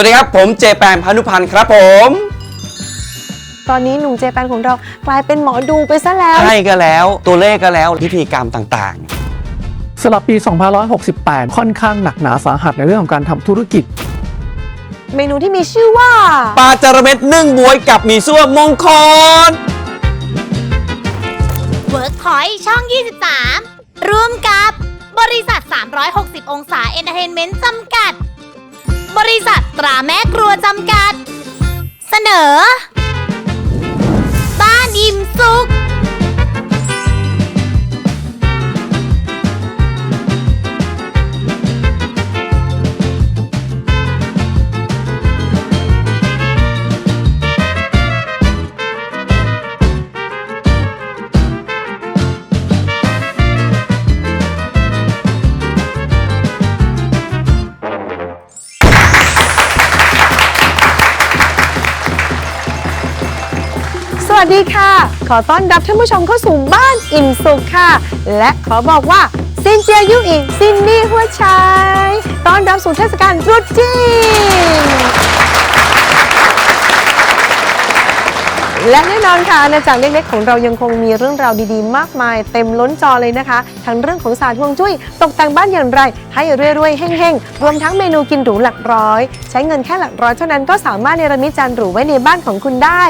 วัสดีครับ ผมเจแปนพานุพันธ์ครับผม ตอนนี้หนุ่มเจแปนของเรากลายเป็นหมอดูไปซะแล้วใช่ก็แล้ว ตัวเลขก็แล้วพิธีกรรมต่างสำหรับปี 2568 ค่อนข้างหนักหนาสาหัสในเรื่องของการทำธุรกิจ เมนูที่มีชื่อว่าๆปลาจาระเม็ดนึ่งบวยกับหมีซั่วมงคลเวิร์กพอยช่อง 23 ร่วมกับบริษัท 360 องศาเอนเตอร์เทนเมนต์จำกัด บริษัทตราแม่ครัวจำกัด เสนอ วัสดีค่ะ ขอต้อนรับท่านผู้ชมเข้าสู่บ้านอิ่มสุขค่ะ และขอบอกว่าซินเจียยู่อิงซินนี่หัวชัยต้อนรับสู่เทศกาลตรุษจีน และแน่นอนค่ะอาณาจักรเล็กๆของเรายังคงมีเรื่องราวดีๆ มากมาย เต็มล้นจอเลยนะคะ ทั้งเรื่องของศาสตร์ฮวงจุ้ยตกแต่งบ้านอย่างไร ให้รวยๆเฮ่งๆ รวมทั้งเมนูกินหรูหลักร้อย ใช้เงินแค่หลักร้อยเท่านั้นก็สามารถเนรมิตจานหรูไว้ในบ้านของคุณได้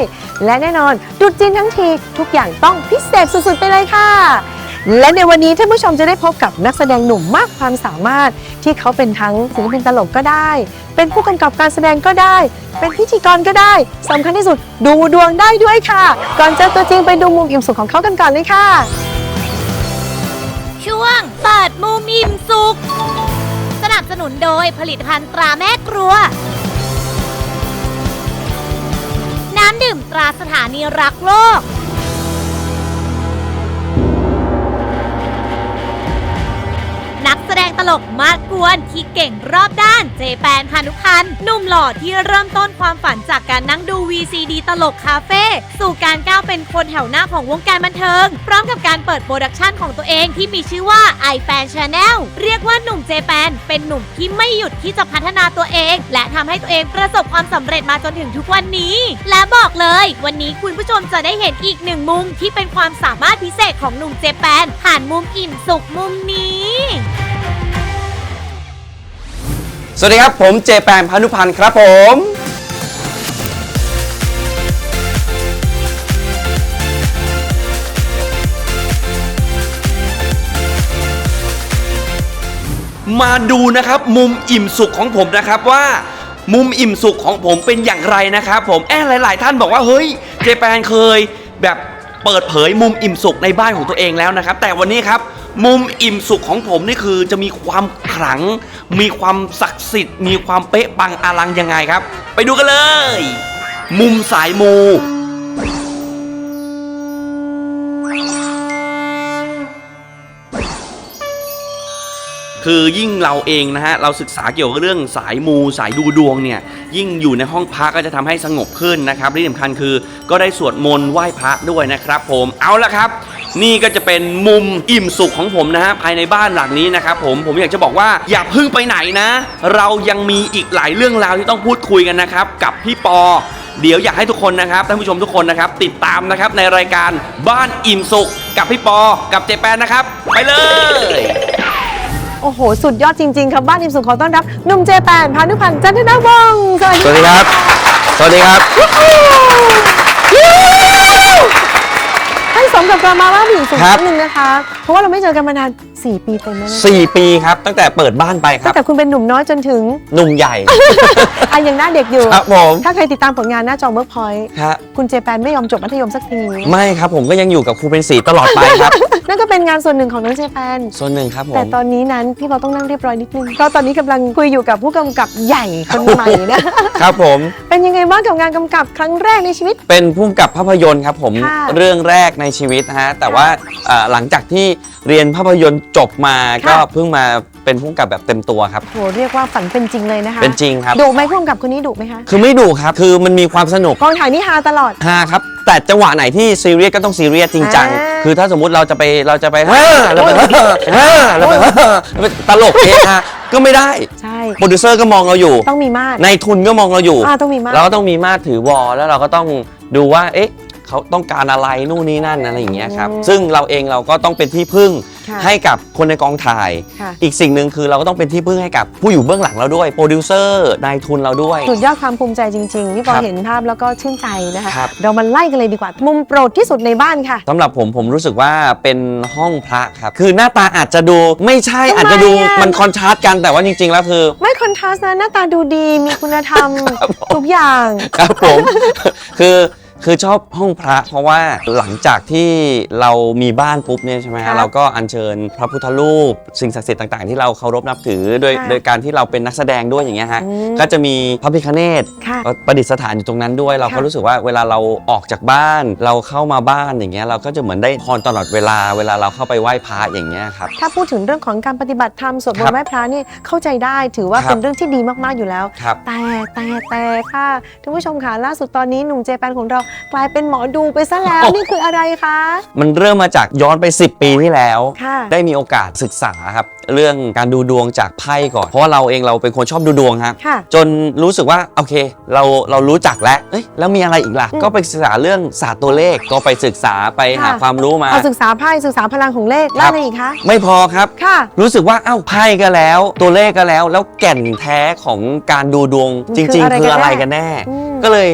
และแน่นอนตรุษจีนทั้งทีทุกอย่างต้องพิเศษสุดๆไปเลยค่ะ และในวันนี้ท่านผู้ชมจะได้พบกับนักแสดงหนุ่มมากความสามารถ ที่เขาเป็นทั้งศิลปินตลกก็ได้ เป็นผู้กำกับการแสดงก็ได้ เป็นพิธีกรก็ได้สำคัญที่สุดดูดวงได้ด้วยค่ะ ก่อนเจอตัวจริงไปดูมุมอิ่มสุขของเขากันก่อนเลยค่ะ ช่วงเปิดมุมอิ่มสุข สนับสนุนโดยผลิตภัณฑ์ตราแม่ครัว น้ำดื่มตราสถานีรักโลก ตลกมาดกวนที่เก่งรอบด้านเจแปนพานุพันธ์หนุ่มหล่อที่เริ่มต้นความฝันจากการนั่งดู VCD ตลกคาเฟ่สู่การก้าวเป็นคนแถวหน้าของวงการบันเทิง พร้อมกับการเปิดโปรดักชันของตัวเองที่มีชื่อว่า i f a n Channel เรียกว่าหนุ่มเจแปนเป็นหนุ่มที่ไม่หยุดที่จะพัฒนาตัวเอง และทำให้ตัวเองประสบความสำเร็จมาจนถึงทุกวันนี้ และบอกเลย วันนี้คุณผู้ชมจะได้เห็นอีกหนึ่งมุมที่เป็นความสามารถพิเศษของหนุ่มเจแปนผ่านมุมอิ่มสุขมุมนี้ สวัสดีครับ ผมเจแปนพานุพันธ์ครับผมมาดูนะครับมุมอิ่มสุขของผมนะครับว่ามุมอิ่มสุขของผมเป็นอย่างไรนะครับผมแอบหลาย ๆ ท่านบอกว่าเฮ้ยเจแปนเคยแบบเปิดเผยมุมอิ่มสุขในบ้านของตัวเองแล้วนะครับ แต่วันนี้ครับ มุมอิ่มสุขของผมนี่คือจะมีความขลัง มีความศักดิ์สิทธิ์ มีความเป๊ะปังอลังยังไงครับ ไปดูกันเลย มุมสายมู คือยิ่งเราเองนะฮะเราศึกษาเกี่ยวกับเรื่องสายมูสายดูดวงเนี่ยยิ่งอยู่ในห้องพักก็จะทำให้สงบขึ้นนะครับที่สำคัญคือก็ได้สวดมนต์ไหว้พระด้วยนะครับผมเอาละครับ นี่ก็จะเป็นมุมอิ่มสุขของผมนะฮะภายในบ้านหลังนี้นะครับผมผมอยากจะบอกว่าอย่าเพึ่งไปไหนนะ เรายังมีอีกหลายเรื่องราวที่ต้องพูดคุยกันนะครับกับพี่ปอเดี๋ยวอยากให้ทุกคนนะครับท่านผู้ชมทุกคนนะครับติดตามนะครับในรายการบ้านอิ่มสุข กับพี่ปอ กับเจแปนนะครับ ไปเลย โอ้โห สุดยอดจริง ๆ ครับบ้านอิ่มสุขขอต้อนรับหนุ่มเจแปนพานุพันธ์จันทนวงศ์สวัสดีสวัสดีครับ สวัสดีครับ ให้สมกับการมาบ้านอิ่มสุขครับ นิดนึงนะคะ เพราะว่าเราไม่เจอกันมานาน 4ปีเต็มแล้วนะ4 ปีครับ ตั้งแต่เปิดบ้านไปคตั้รังบแต่คุณเป็นหนุ่มน้อยจนถึงหนุ่มใหญ่ อะยังหน้าเด็กอยู่ ครับผมถ้าใครติดตามผลงานหน้าจอเวิร์กพอยต์ครับคุณเจแปนไม่ยอมจบมัธยมสักที ไม่ครับผมก็ยังอยู่กับครูเป็นสีตลอดไปครับ นั่นก็เป็นงานส่วนหนึ่งของน้องเจแปน ส่วนหนึ่งครับผมแต่ตอนนี้นั้นพี่เราต้องนั่งเรียบร้อยนิดนึงก็ตอนนี้กำลังคุยอยู่กับผู้กำกับใหญ่คนใหม่นะ ครับผม เป็นยังไงบ้างกับงานกำกับครั้งแรกในชีวิต เป็นผู้กำกับภาพยนตร์ครับผมค่ะเรื่องแรกในชีวิตนะฮะแต่ว่าเอ่อหลังจากที่เรียนภาพยนตร์จบมาค่ะก็เพิ่งมาเป็นผู้กำกับแบบเต็มตัวครับ โหเรียกว่าฝันเป็นจริงเลยนะคะเป็นจริงครับ ดุไหมผู้กำกับคนนี้ดุไหมคะคือไม่ดุครับ คือมันมีความสนุกกองถ่ายนี่ฮาตลอด ฮาครับ แต่จังหวะไหนที่ซีเรียสก็ต้องซีเรียสจริงจัง อ่า คือถ้าสมมุติเราจะไปเราจะไปฮ่าเราไปฮ่าฮ่าเราไปฮ่าเราไปตลกเฮฮาก็ไม่ได้ ใช่โปรดิวเซอร์ก็มองเราอยู่ ต้องมีมาตร ในทุนก็มองเราอยู่ อ่าต้องมีมาตร เราก็ต้องมีมาตรถือวอลแล้วเราก็ต้องดูว่า เอ๊ะ เขาต้องการอะไรนู่นนี่นั่นอะไรอย่างเงี้ยครับอืมซึ่งเราเองเราก็ต้องเป็นที่พึ่ง ค่ะให้กับคนในกองถ่าย ค่ะ อีกสิ่งหนึ่งคือเราก็ต้องเป็นที่พึ่งให้กับผู้อยู่เบื้องหลังเราด้วยโปรดิวเซอร์นายทุนเราด้วย สุดยอดความภูมิใจจริงๆ พี่ปอครับเห็นภาพแล้วก็ชื่นใจนะคะ ครับ เรามาไล่กันเลยดีกว่า มุมโปรดที่สุดในบ้านค่ะ สำหรับผมผมรู้สึกว่าเป็นห้องพระครับ คือหน้าตาอาจจะดูไม่ใช่ทำไมอาจจะดูอะ มันคอนทราสต์กันแต่ว่าจริง ๆ แล้วคือ ไม่คอนทราสต์นะหน้าตาดูดีมีคุณธรรม ทุกอย่าง ครับผม คือ คือชอบห้องพระเพราะว่าหลังจากที่เรามีบ้านปุ๊บเนี่ยใช่ไหมครัฮะบเราก็อัญเชิญพระพุทธรูป สิ่งศักดิ์สิทธิ์ต่างๆ ที่เราเคารพนับถือโดยค่ะโดยการที่เราเป็นนักแสดงด้วยอย่างเงี้ยฮะอืม ก็จะมีพระพิคเนตค่ะ ประดิษฐานอยู่ตรงนั้นด้วยเราก็ค่ะรู้สึกว่าเวลาเราออกจากบ้าน เราเข้ามาบ้านอย่างเงี้ยเราก็จะเหมือนได้พรตลอดเวลาเวลาเราเข้าไปไหว้พระอย่างเงี้ยครับ ถ้าพูดถึงเรื่องของการปฏิบัติธรรมสวดมนครัต์บไหว้พระนี่เข้าใจได้ถือว่าครับ เป็นเรื่องที่ดีมากๆอยู่แล้ว ครับ แต่แต่แต่ค่ะท่านผู้ชมค่ะล่าสุดตอนนี้หนุ่มเจแปนของเรากลายเป็นหมอดูไปซะแล้วโอ้นี่คืออะไรคะ มันเริ่มมาจากย้อนไป 10 ปีที่แล้ว ค่ะได้มีโอกาสศึกษาครับ เรื่องการดูดวงจากไพ่ก่อน เพราะว่าเราเองเราเป็นคนชอบดูดวงครับค่ะ จนรู้สึกว่าโอเค เราเรารู้จักแล้วเอ้ยแล้วมีอะไรอีกล่ะ อืมก็ไปศึกษาเรื่องศาสตร์ตัวเลขก็ไปศึกษาไปหาค่ะ ความรู้มา เอาศึกษาไพ่ศึกษาพลังของเลขแล้วครับอะไรอีกคะไม่พอครับ ค่ะ รู้สึกว่าเอ้าไพ่ก็แล้ว ตัวเลขก็แล้ว แล้วแก่นแท้ของการดูดวงมันจคือริงอะไรๆคืออะไรกักันนแน่แน่ อืม ก็เลย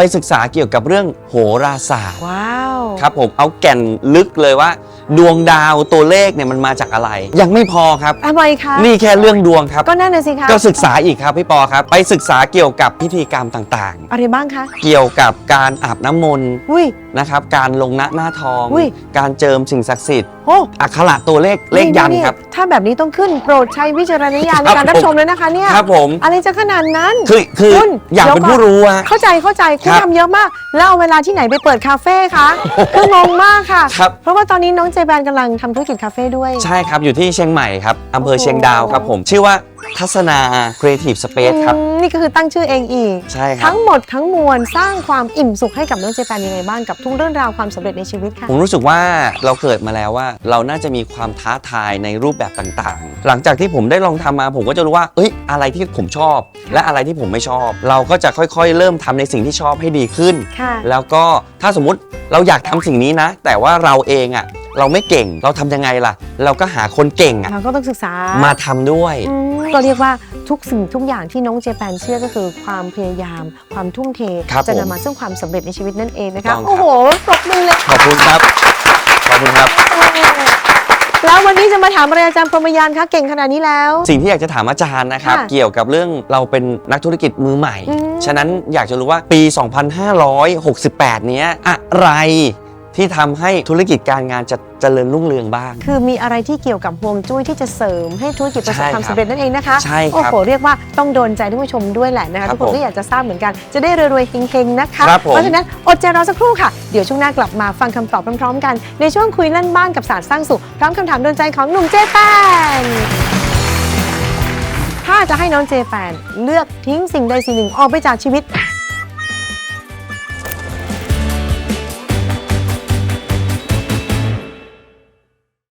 ไปศึกษาเกี่ยวกับเรื่องโหราศาสตร์ว้าว ครับผมเอาแก่นลึกเลยว่า ดวงดาวตัวเลขเนี่ยมันมาจากอะไร ยังไม่พอครับ ทำไมคะ นี่แค่เรื่องดวงครับ ก็นั่นน่ะสิคะก็ศึกษาอีกครับพี่ปอครับ ไปศึกษาเกี่ยวกับพิธีกรรมต่างอะไรบ้างคะ ๆ เกี่ยวกับการอาบน้ำมนต์ อุ้ย นะครับการลงหน้าหน้าทอง อุ้ยการเจิมสิ่งศักดิ์สิทธิ์ โอ้อักขระตัวเลขเลขยันต์ครับ ถ้าแบบนี้ต้องขึ้นโปรดใช้วิจารณญาณในครับการรับชมเลยนะคะเนี่ยครับผมอะไรจะขนาดนั้นคือคือคุณอยากเดี๋ยวเป็นก่อนผู้รู้อะเข้าใจเข้าใจคุณครับทำเยอะมาก แล้วเอาเวลาที่ไหนไปเปิดคาเฟ่คะคืองงมากค่ะครับเพราะว่าตอนนี้น้องเจแปนกำลังทำธุรกิจคาเฟ่ด้วย ใช่ครับ อยู่ที่เชียงใหม่ครับอำเภอโอ้โหเชียงดาวครับผมชื่อว่า ทัศนา Creative Space ครับ อืมนี่ก็คือตั้งชื่อเองอีก ใช่ครับ ทั้งหมดทั้งมวลสร้างความอิ่มสุขให้กับน้องเจแปนยังไงบ้างกับทุกเรื่องราวความสำเร็จในชีวิตค่ะ ผมรู้สึกว่าเราเกิดมาแล้วว่า เราน่าจะมีความท้าทายในรูปแบบต่างๆ หลังจากที่ผมได้ลองทำมา ผมก็จะรู้ว่า เอ้ย อะไรที่ผมชอบ และอะไรที่ผมไม่ชอบ เราก็จะค่อยๆ เริ่มทำในสิ่งที่ชอบให้ดีขึ้น ค่ะ แล้วก็ถ้าสมมุติเราอยากทำสิ่งนี้นะ แต่ว่าเราเองอะ่ะ เราไม่เก่ง เราทำยังไงล่ะ เราก็หาคนเก่งอะ่ะเราก็ต้องศึกษามาทำด้วย อืมก็เรียกว่าทุกสิ่งทุกอย่างที่น้องเจแปนเชื่อก็คือความพยายาม ความทุ่มเท ครับจะผมนำมาซึ่งความสำเร็จในชีวิตนั่นเองนะถูคะกต้องครับ โอ้โหปรบมือเลยขอบคุณครับ ขอบคุณครับ แล้ววันนี้จะมาถามอะไรอาจารย์พรหมยานคะเก่งขนาดนี้แล้ว สิ่งที่อยากจะถามอาจารย์นะครับ ค่ะเกี่ยวกับเรื่องเราเป็นนักธุรกิจมือใหม่ อืม ฉะนั้นอยากจะรู้ว่าปี 2568 เนี้ยอะไร ที่ทำให้ธุรกิจการงานจะเจริญรุ่งเรืองบ้าง คือมีอะไรที่เกี่ยวกับฮวงจุ้ยที่จะเสริมให้ธุรกิจประสบใช่ความครับสำเร็จนั่นเองนะคะ ใช่ครับโอ้โห เรียกว่าต้องโดนใจท่านผู้ชมด้วยแหละนะคะ ครัทุบกคนผมก็อยากจะทราบเหมือนกัน จะได้รวยๆเฮงๆนะคะ ครับผม เพราะฉะนั้นอดใจรอสักครู่ค่ะ เดี๋ยวช่วงหน้ากลับมาฟังคำตอบพร้อมๆกัน ในช่วงคุยเล่นบ้านกับศาสตร์สร้างสุขพร้อมคำถามโดนใจของหนุ่มเจแปนถ้าจะให้น้องเจแปนเลือกทิ้งสิ่งใดสิ่งหนึ่งออกไปจากชีวิต